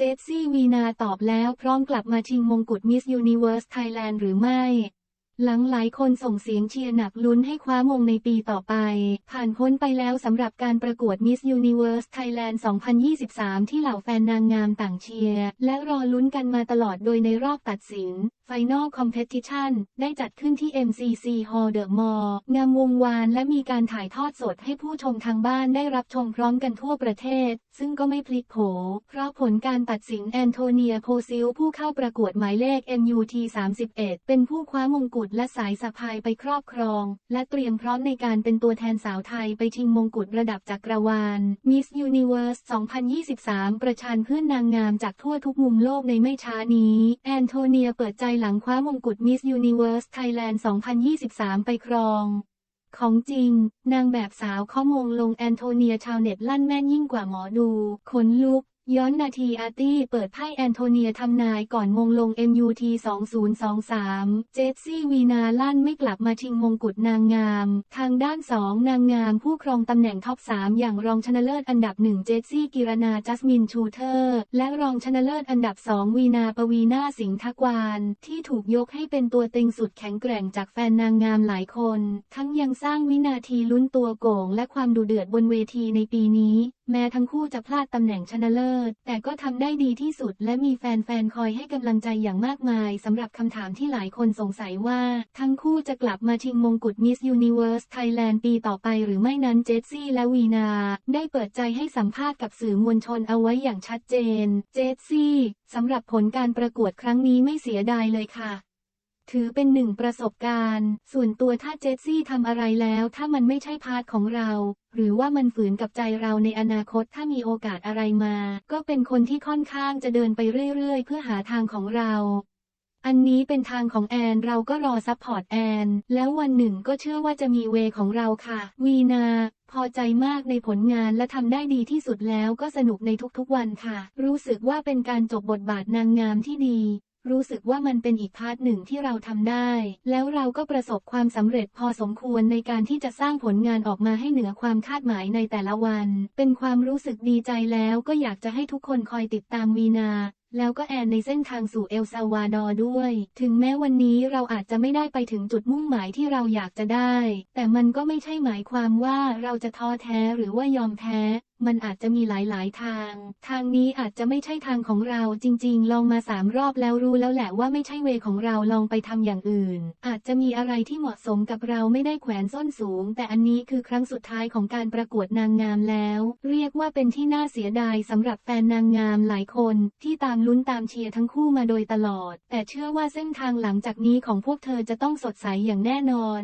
เจสซี่วีนาตอบแล้วพร้อมกลับมาชิงมงกุฎมิสยูนิเวิร์สไทยแลนด์หรือไม่ หลังหลายคนส่งเสียงเชียร์หนักลุ้นให้คว้ามงในปีต่อไป ผ่านพ้นไปแล้วสำหรับการประกวดมิสยูนิเวิร์สไทยแลนด์2023 ที่เหล่าแฟนนางงามต่างเชียร์ และรอลุ้นกันมาตลอดโดยในรอบตัดสิน Final Competition ได้จัดขึ้นที่ MCC Hall The Mall งามวงวานและมีการถ่ายทอดสดให้ผู้ชมทางบ้านได้รับชมพร้อมกันทั่วประเทศ ซึ่งก็ไม่พลิกโผ เพราะผลการตัดสินแอนโทเนียโพซิลผู้เข้าประกวดหมายเลข MUT 31 เป็นผู้คว้ามงกุฎและสายสะพายไปครอบครอง และเตรียมพร้อมในการเป็นตัวแทนสาวไทยไปชิงมงกุฎระดับจักรวาล Miss Universe 2023 ประชันเพื่อนนางงามจากทั่วทุกมุมโลกในไม่ช้านี้ แอนโทเนียเปิดใจหลังคว้ามงกุฎ Miss Universe Thailand 2023 ไปครอง ของจริง นางแบบสาวข้อมงลงแอนโทเนียชาวเน็ตลั่นแม่นยิ่งกว่าหมอดู ขนลุก ย้อนนาทีอาร์ตี้เปิดไพ่แอนโทเนียทำนายก่อนมงลง MUT 2023 เจสซี่วีนาลั่นไม่กลับมาชิงมงกุฎนางงาม ทางด้านสองนางงามผู้ครองตำแหน่งท็อป 3 อย่างรองชนะเลิศอันดับหนึ่งเจสซี่กิรนาจัสมินชูเทอร์ และรองชนะเลิศอันดับสองวีนาปวีนาสิงห์ทักวานที่ถูกยกให้เป็นตัวเต็งสุดแข็งแกร่งจากแฟนนางงามหลายคน ทั้งยังสร้างวินาทีลุ้นตัวโก่งและความดุเดือดบนเวทีในปีนี้ แม้ทั้งคู่จะพลาดตำแหน่งชนะเลิศ แต่ก็ทำได้ดีที่สุด และมีแฟนๆ คอยให้กำลังใจอย่างมากมายสำหรับคำถามที่หลายคนสงสัยว่า ทั้งคู่จะกลับมาชิงมงกุฎ Miss Universe Thailand ปีต่อไปหรือไม่นั้นเจสซี่และวีนา ได้เปิดใจให้สัมภาษณ์กับสื่อมวลชนเอาไว้อย่างชัดเจน เจสซี่สำหรับผลการประกวดครั้งนี้ไม่เสียดายเลยค่ะ ถือเป็นหนึ่งประสบการณ์ ส่วนตัวถ้าเจสซี่ทำอะไรแล้ว ถ้ามันไม่ใช่พาร์ทของเรา หรือว่ามันฝืนกับใจเราในอนาคตถ้ามีโอกาสอะไรมา ก็เป็นคนที่ค่อนข้างจะเดินไปเรื่อยๆ เพื่อหาทางของเรา อันนี้เป็นทางของแอนเราก็รอซัพพอร์ตแอน แล้ววันหนึ่งก็เชื่อว่าจะมีเวของเราค่ะ วีนา พอใจมากในผลงานและทำได้ดีที่สุดแล้วก็สนุกในทุกๆวันค่ะ รู้สึกว่าเป็นการจบบทบาทนางงามที่ดี รู้สึกว่ามันเป็นอีกพาร์ทหนึ่งที่เราทำได้ แล้วเราก็ประสบความสำเร็จพอสมควรในการที่จะสร้างผลงานออกมาให้เหนือความคาดหมายในแต่ละวัน เป็นความรู้สึกดีใจแล้วก็อยากจะให้ทุกคนคอยติดตามวีนา แล้วก็แอนในเส้นทางสู่เอลซาวาดอร์ด้วย ถึงแม้วันนี้เราอาจจะไม่ได้ไปถึงจุดมุ่งหมายที่เราอยากจะได้ แต่มันก็ไม่ใช่หมายความว่าเราจะท้อแท้หรือว่ายอมแพ้ มันอาจจะมีหลายๆทาง ทางนี้อาจจะไม่ใช่ทางของเราจริงๆ ลองมาสามรอบแล้วรู้แล้วแหละว่าไม่ใช่เวของเราลองไปทำอย่างอื่น อาจจะมีอะไรที่เหมาะสมกับเราไม่ได้แขวนส้นสูง แต่อันนี้คือครั้งสุดท้ายของการประกวดนางงามแล้ว เรียกว่าเป็นที่น่าเสียดายสำหรับแฟนนางงามหลายคนที่ตามลุ้นตามเชียร์ทั้งคู่มาโดยตลอด แต่เชื่อว่าเส้นทางหลังจากนี้ของพวกเธอจะต้องสดใสอย่างแน่นอน